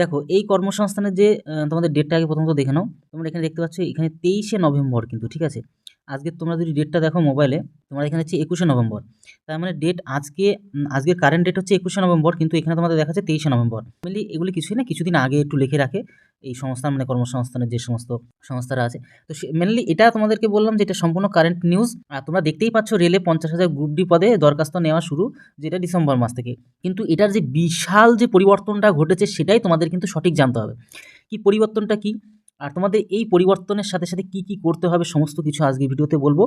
দেখো, এই কর্মসংস্থানের যে তোমাদের ডেটটা আগে প্রথমত দেখে নাও। তোমরা এখানে দেখতে পাচ্ছ, এখানে তেইশে নভেম্বর কিন্তু, ঠিক আছে? আজকে তোমরা যদি ডেটটা দেখো মোবাইলে তোমার এখানে হচ্ছে একুশে নভেম্বর। তার মানে ডেট আজকে আজকের কারেন্ট ডেট হচ্ছে একুশে নভেম্বর, কিন্তু এখানে তোমাদের দেখাচ্ছে তেইশে নভেম্বর। মেনলি এগুলি কিছুই না, কিছুদিন আগে একটু লিখে রাখে, এই সংস্থান মানে কর্মসংস্থানের যে সমস্ত সংস্থারা আছে। তো মেনলি এটা তোমাদেরকে বললাম যে এটা সম্পূর্ণ কারেন্ট নিউজ আর তোমরা দেখতেই পাচ্ছ রেলে পঞ্চাশ হাজার গ্রুপ ডি পদে দরখাস্ত নেওয়া শুরু, যেটা ডিসেম্বর মাস থেকে। কিন্তু এটার যে বিশাল যে পরিবর্তনটা ঘটেছে, সেটাই তোমাদের কিন্তু সঠিক জানতে হবে। কি পরিবর্তনটা কি? আর তোমাদের এই পরিবর্তনের সাথে সাথে কি কি করতে হবে সমস্ত কিছু আজকে ভিডিওতে বলব।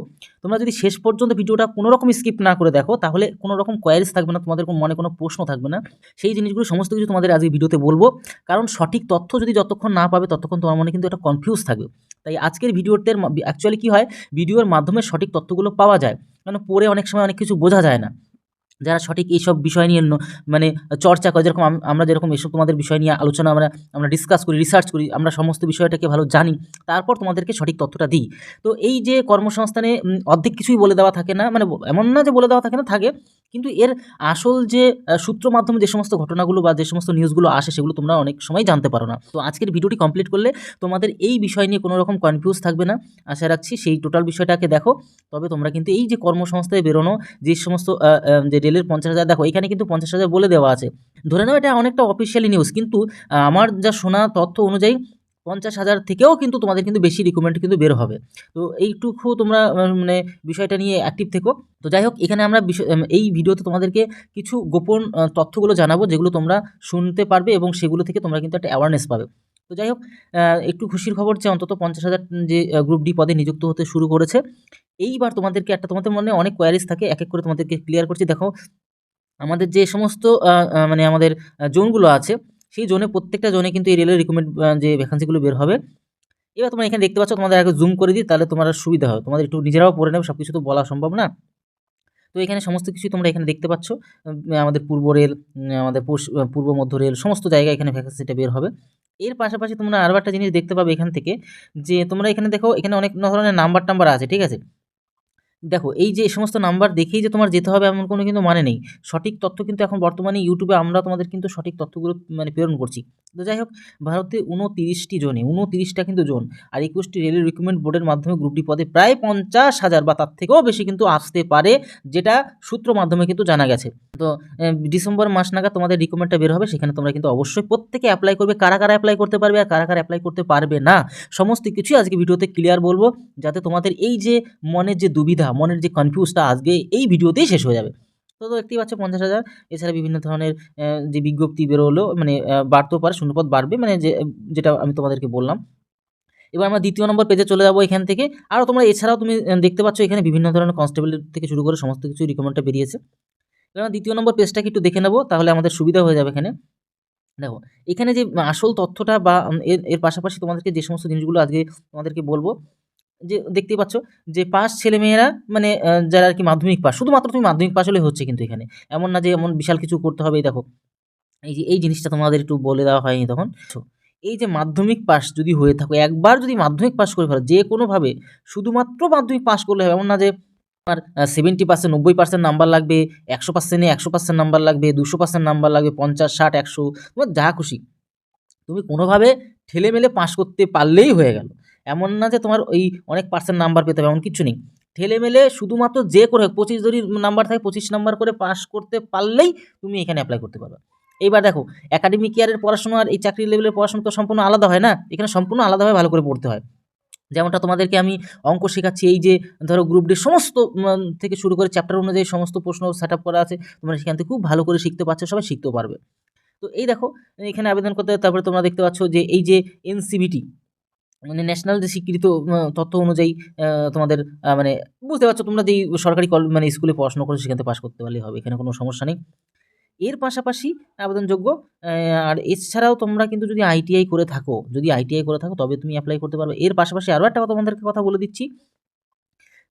তোমরা যদি শেষ পর্যন্ত ভিডিওটা কোনো রকম স্কিপ না করে দেখো, তাহলে কোনো রকম কোয়ারিজ থাকবে না, তোমাদের মনে কোনো প্রশ্ন থাকবে না। সেই জিনিসগুলো সমস্ত কিছু তোমাদের আজকে ভিডিওতে বলব। কারণ সঠিক তথ্য যদি যতক্ষণ না পাবে, ততক্ষণ তোমার মনে কিন্তু একটা কনফিউজ থাকবে। তাই আজকের ভিডিওতে অ্যাকচুয়ালি কী হয়? ভিডিওর মাধ্যমে সঠিক তথ্যগুলো পাওয়া যায়। কারণ পড়ে অনেক সময় অনেক কিছু বোঝা যায় না। যারা সঠিক এইসব বিষয় নিয়ে মানে চর্চা করে, যেরকম আমরা যেরকম এসব তোমাদের বিষয় নিয়ে আলোচনা আমরা আমরা ডিসকাস করি রিসার্চ করি, আমরা সমস্ত বিষয়টাকে ভালো জানি, তারপর তোমাদেরকে সঠিক তথ্যটা দিই। তো এই যে কর্মসংস্থানে অর্ধেক কিছুই বলে দেওয়া থাকে না মানে এমন না যে বলে দেওয়া থাকে না, থাকে। কিন্তু এর আসল যে সূত্র মাধ্যমে যে সমস্ত ঘটনাগুলো বা যে সমস্ত নিউজগুলো আসে, সেগুলো তোমরা অনেক সময় জানতে পারো না। তো আজকের ভিডিওটি কমপ্লিট করলে তোমাদের এই বিষয় নিয়ে কোনো রকম কনফিউজ থাকবে না। আশা রাখছি সেই টোটাল বিষয়টাকে দেখো। তবে তোমরা কিন্তু এই যে কর্মসংস্থায় বেরোনো, যে সমস্ত যে রেলের পঞ্চাশ হাজার, দেখো এখানে কিন্তু পঞ্চাশ হাজার বলে দেওয়া আছে। ধরে নাও এটা অনেকটা অফিসিয়ালি নিউজ কিন্তু আমার যা শোনা তথ্য অনুযায়ী পঞ্চাশ হাজার থেকেও কিন্তু তোমাদের কিন্তু বেশি রিকমেন্ড কিন্তু বের হবে। তো এইটুকু তোমরা মানে বিষয়টা নিয়ে অ্যাক্টিভ থেকো। তো যাই হোক, এখানে আমরা বিষয় এই ভিডিওতে তোমাদেরকে কিছু গোপন তথ্যগুলো জানাব, যেগুলো তোমরা শুনতে পারবে এবং সেগুলো থেকে তোমরা কিন্তু একটা অ্যাওয়ারনেস পাবে। তো যাই হোক একটু খুশির খবর যে অন্তত পঞ্চাশ হাজার যে গ্রুপ ডি পদে নিযুক্ত হতে শুরু করেছে। এইবার তোমাদেরকে একটা তোমাদের মনে অনেক কোয়ারিজ থাকে, এক এক করে তোমাদেরকে ক্লিয়ার করছি। দেখো, আমাদের যে সমস্ত মানে আমাদের জোনগুলো আছে, সেই জোনে প্রত্যেকটা জোনে কিন্তু এই রেলের রিকমেন্ড যে ভ্যাকান্সিগুলো বের হবে। এবার তোমরা এখানে দেখতে পাচ্ছ, তোমাদের আগে জুম করে দিই, তাহলে তোমার সুবিধা হবে। তোমাদের একটু নিজেরাও পড়ে নেবে সব কিছু তো বলা সম্ভব না। তো এখানে সমস্ত কিছুই তোমরা এখানে দেখতে পাচ্ছ আমাদের পূর্ব রেল আমাদের পূর্ব মধ্য রেল সমস্ত জায়গায় এখানে ভ্যাকান্সিটা বের হবে। এর পাশাপাশি তোমরা আরও একটা জিনিস দেখতে পাবে এখান থেকে যে তোমরা এখানে দেখো, এখানে অনেক ধরনের নাম্বার টাম্বার আছে, ঠিক আছে? দেখো, এই যে সমস্ত নাম্বার দেখেই যে তোমার যেতে হবে এমন কোনো কিন্তু মানে নেই। সঠিক তথ্য কিন্তু এখন বর্তমানে ইউটিউবে আমরা তোমাদের কিন্তু সঠিক তথ্যগুলো মানে প্রেরণ করছি। তো যাই হোক, ভারতে উনতিরিশটি জোনে উনতিরিশটা কিন্তু জোন আর একুশটি রেলের রিক্রুটমেন্ট বোর্ডের মাধ্যমে গ্রুপটি পদে প্রায় পঞ্চাশ হাজার বা তার থেকেও বেশি কিন্তু আসতে পারে, যেটা সূত্র মাধ্যমে কিন্তু জানা গেছে। তো ডিসেম্বর মাস নাগাদ তোমাদের রিক্রুটমেন্টটা বের হবে, সেখানে তোমরা কিন্তু অবশ্যই প্রত্যেকে অ্যাপ্লাই করবে। কারা কারা অ্যাপ্লাই করতে পারবে আর কারা কারা অ্যাপ্লাই করতে পারবে না, সমস্ত কিছুই আজকে ভিডিওতে ক্লিয়ার বলব, যাতে তোমাদের এই যে মনের যে দুবিধা মনের যে কনফিউজটা আজকে এই ভিডিওতেই শেষ হয়ে যাবে। তো দেখতেই পাচ্ছ পঞ্চাশ হাজার। এছাড়া বিভিন্ন ধরনের যে বিজ্ঞপ্তি বেরোলো মানে বাড়তেও পারে, শূন্যপদ বাড়বে মানে যে, যেটা আমি তোমাদেরকে বললাম। এবার আমরা দ্বিতীয় নম্বর পেজে চলে যাব এখান থেকে। আরও তোমরা, এছাড়াও তুমি দেখতে পাচ্ছ এখানে বিভিন্ন ধরনের কনস্টেবল থেকে শুরু করে সমস্ত কিছু রিকমেন্ডটা বেরিয়েছে। এবার দ্বিতীয় নম্বর পেজটাকে একটু দেখে নেব, তাহলে আমাদের সুবিধা হয়ে যাবে এখানে। দেখো, এখানে যে আসল তথ্যটা বা এর এর পাশাপাশি তোমাদেরকে যে সমস্ত জিনিসগুলো আজকে তোমাদেরকে বলব যে দেখতেই পাচ্ছ যে পাস ছেলেমেয়েরা মানে যারা আর কি মাধ্যমিক পাস শুধুমাত্র তুমি মাধ্যমিক পাস হলে হচ্ছে কিন্তু এখানে। এমন না যে এমন বিশাল কিছু করতে হবে দেখো। এই যে, এই জিনিসটা তোমাদের একটু বলে দেওয়া হয়নি তখন। এই যে মাধ্যমিক পাস যদি হয়ে থাকো, একবার যদি মাধ্যমিক পাস করে ফেলো, যে কোনোভাবে শুধুমাত্র মাধ্যমিক পাস করলে হবে। এমন না যে তোমার সেভেন্টি পার্সেন্ট নব্বই পার্সেন্ট নাম্বার লাগবে, একশো পার্সেন্টে একশো পার্সেন্ট নাম্বার লাগবে, দুশো পার্সেন্ট নাম্বার লাগবে, পঞ্চাশ, ষাট, একশো, তোমার যা খুশি। তুমি কোনোভাবে ঠেলে মেলে পাস করতে পারলেই হয়ে গেল। এমন না যে তোমার ওই অনেক পার্সেন্ট নাম্বার পেতে হবে, এমন কিছু নেই। ঠেলে মেলে শুধুমাত্র যে করে পঁচিশ যদি নাম্বার থাকে, পঁচিশ নাম্বার করে পাস করতে পারলেই তুমি এখানে অ্যাপ্লাই করতে পারবে। এইবার দেখো একাডেমিক ইয়ারের পড়াশোনা আর এই চাকরি লেভেলের পড়াশোনা তো সম্পূর্ণ আলাদা হয় না, এখানে সম্পূর্ণ আলাদাভাবে ভালো করে পড়তে হয়। যেমনটা তোমাদেরকে আমি অঙ্ক শেখাচ্ছি, এই যে ধরো গ্রুপ ডি সমস্ত থেকে শুরু করে চ্যাপ্টার অনুযায়ী সমস্ত প্রশ্ন সেট আপ করা আছে, তোমরা সেখান থেকে খুব ভালো করে শিখতে পারছ, সবাই শিখতেও পারবে। তো এই দেখো, এখানে আবেদন করতে, তারপরে তোমরা দেখতে পাচ্ছ যে এই যে এনসিবিটি মানে ন্যাশনাল যে স্বীকৃত তথ্য অনুযায়ী তোমাদের মানে বুঝতে পারছ তোমরা যেই সরকারি কল মানে স্কুলে পড়াশোনা করে সেখান থেকে পাস করতে পারলেই হবে, এখানে কোনো সমস্যা নেই। এর পাশাপাশি আবেদনযোগ্য আর এছাড়াও তোমরা কিন্তু যদি আইটিআই করে থাকো, যদি আইটিআই করে থাকো তবে তুমি অ্যাপ্লাই করতে পারবে। এর পাশাপাশি আরও একটা কথা তোমাদেরকে কথা বলে দিচ্ছি,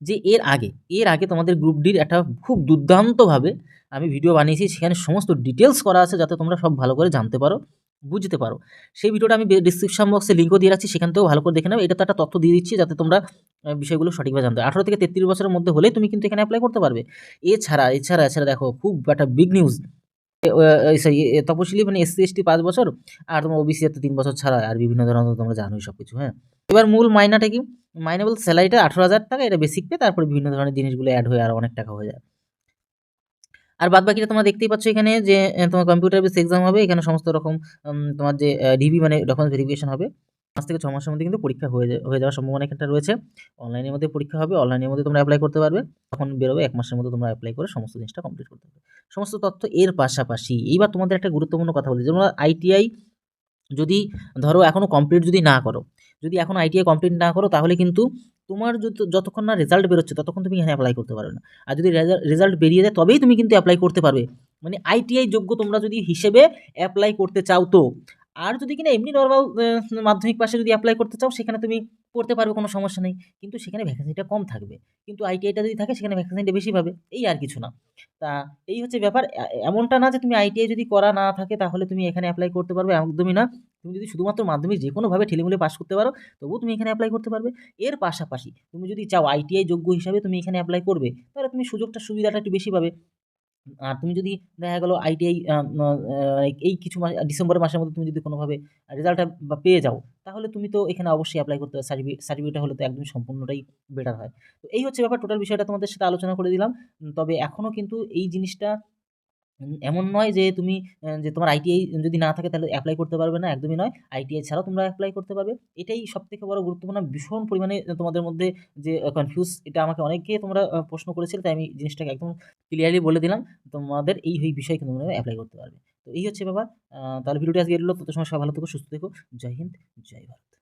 যে এর আগে এর আগে তোমাদের গ্রুপ ডির একটা খুব দুর্দান্তভাবে আমি ভিডিও বানিয়েছি, সেখানে সমস্ত ডিটেলস করা আছে যাতে তোমরা সব ভালো করে জানতে পারো। বুঝতে পারো। সেই ভিডিওটা আমি ডিসক্রিপশন বক্সে লিঙ্কও দিয়ে রাখছি, সেখান থেকেও ভালো করে দেখে নেবে এটা তো একটা তথ্য দিয়ে দিচ্ছি যাতে তোমরা বিষয়গুলো সঠিকভাবে জানতে আঠারো থেকে তেত্রিশ বছরের মধ্যে হলেই তুমি কিন্তু এখানে অ্যাপ্লাই করতে পারবে। এছাড়া এছাড়া এছাড়া দেখো, খুব একটা বিগ নিউজ সরি তপশিলি মানে এসসি এসটি পাঁচ বছর, আর তোমার ওবিসি তো তিন বছর ছাড়া, আর বিভিন্ন ধরনের তোমরা জানোই সব কিছু হ্যাঁ। এবার মূল মাইনাটা কি? মাইনে স্যালারিটা আঠেরো হাজার টাকা, এটা বেসিক পে তারপরে বিভিন্ন ধরনের জিনিসগুলো অ্যাড হয়ে আর অনেক টাকা হয়ে যায়। আর বাদ বাকিটা তোমরা দেখতেই পাচ্ছ এখানে যে তোমার কম্পিউটার বেস এক্সাম হবে, এখানে সমস্ত রকম তোমার যে ডিবি মানে ডকুমেন্টস ভেরিফিকেশন হবে। পাঁচ থেকে ছ মাসের মধ্যে কিন্তু পরীক্ষা হয়ে হয়ে যাওয়ার সম্ভাবনা এখানটা রয়েছে। অনলাইনের মধ্যে পরীক্ষা হবে অনলাইনের মধ্যে তোমরা অ্যাপ্লাই করতে পারবে। তখন বেরোবে এক মাসের মধ্যে তোমরা অ্যাপ্লাই করে সমস্ত জিনিসটা কমপ্লিট করতে পারবে। সমস্ত তথ্য এর পাশাপাশি, এইবার তোমাদের একটা গুরুত্বপূর্ণ কথা বলি, যেমন আইটিআই যদি ধরো এখনও কমপ্লিট যদি না করো, যদি এখন আইটিআই কমপ্লিট না করো, তাহলে কিন্তু তোমার যত, যতক্ষণ না রেজাল্ট বেরোচ্ছে, ততক্ষণ তুমি এখানে অ্যাপ্লাই করতে পারবে না। আর যদি রেজাল্ট বেরিয়ে যায়, তবেই তুমি কিন্তু অ্যাপ্লাই করতে পারবে। মানে আইটিআই যোগ্য তোমরা যদি হিসেবে অ্যাপ্লাই করতে চাও তো। আর যদি কিনা এমনি নর্মাল মাধ্যমিক পাশে যদি অ্যাপ্লাই করতে চাও, সেখানে তুমি করতে পারবে, কোনো সমস্যা নেই। কিন্তু সেখানে ভ্যাকেন্সিটা কম থাকবে। কিন্তু আইটিআইটা যদি থাকে, সেখানে ভ্যাকেন্সিটা বেশি পাবে। এই আর কিছু না। তা এই হচ্ছে ব্যাপার। এমনটা না যে তুমি আইটিআই যদি করা না থাকে, তাহলে তুমি এখানে অ্যাপ্লাই করতে পারবে, একদমই না। তুমি যদি শুধুমাত্র মাধ্যমিক যে কোনোভাবে ঠেলেমুলে পাস করতে পারো, তবুও তুমি এখানে অ্যাপ্লাই করতে পারবে। এর পাশাপাশি তুমি যদি চাও আইটিআই যোগ্য হিসাবে তুমি এখানে অ্যাপ্লাই করবে, তাহলে তুমি সুযোগটা, সুবিধাটা একটু বেশি পাবে। আর তুমি যদি দেখা গেলো আইটিআই এই কিছু মাস ডিসেম্বর মাসের মধ্যে তুমি যদি কোনোভাবে রেজাল্টটা পেয়ে যাও, তাহলে তুমি তো এখানে অবশ্যই অ্যাপ্লাই করতে পারো সার্টিফিকেট সার্টিফিকেটটা হলে তো একদমই সম্পূর্ণটাই বেটার হয়। তো এই হচ্ছে ব্যাপার টোটাল বিষয়টা তোমাদের সাথে আলোচনা করে দিলাম। তবে এখনও কিন্তু এই জিনিসটা এমন নয় যে তুমি যে তোমার আইটিআই যদি না থাকে তাহলে অ্যাপ্লাই করতে পারবে না, একদমই নয়। আইটিআই ছাড়াও তোমরা অ্যাপ্লাই করতে পারবে। এটাই সবথেকে বড় গুরুত্বপূর্ণ, ভীষণ পরিমাণে তোমাদের মধ্যে যে কনফিউজ এটা আমাকে অনেকে তোমরা প্রশ্ন করেছিলে, তাই আমি জিনিসটাকে একদম ক্লিয়ারলি বলে দিলাম। তোমাদের এই এই বিষয়ে কিন্তু অ্যাপ্লাই করতে পারবে। তো এই হচ্ছে ব্যাপার। তাহলে ভিডিওটি আজকে এলো তত সময় সবাই ভালো থেকো, সুস্থ থেকো। জয় হিন্দ, জয় ভারত।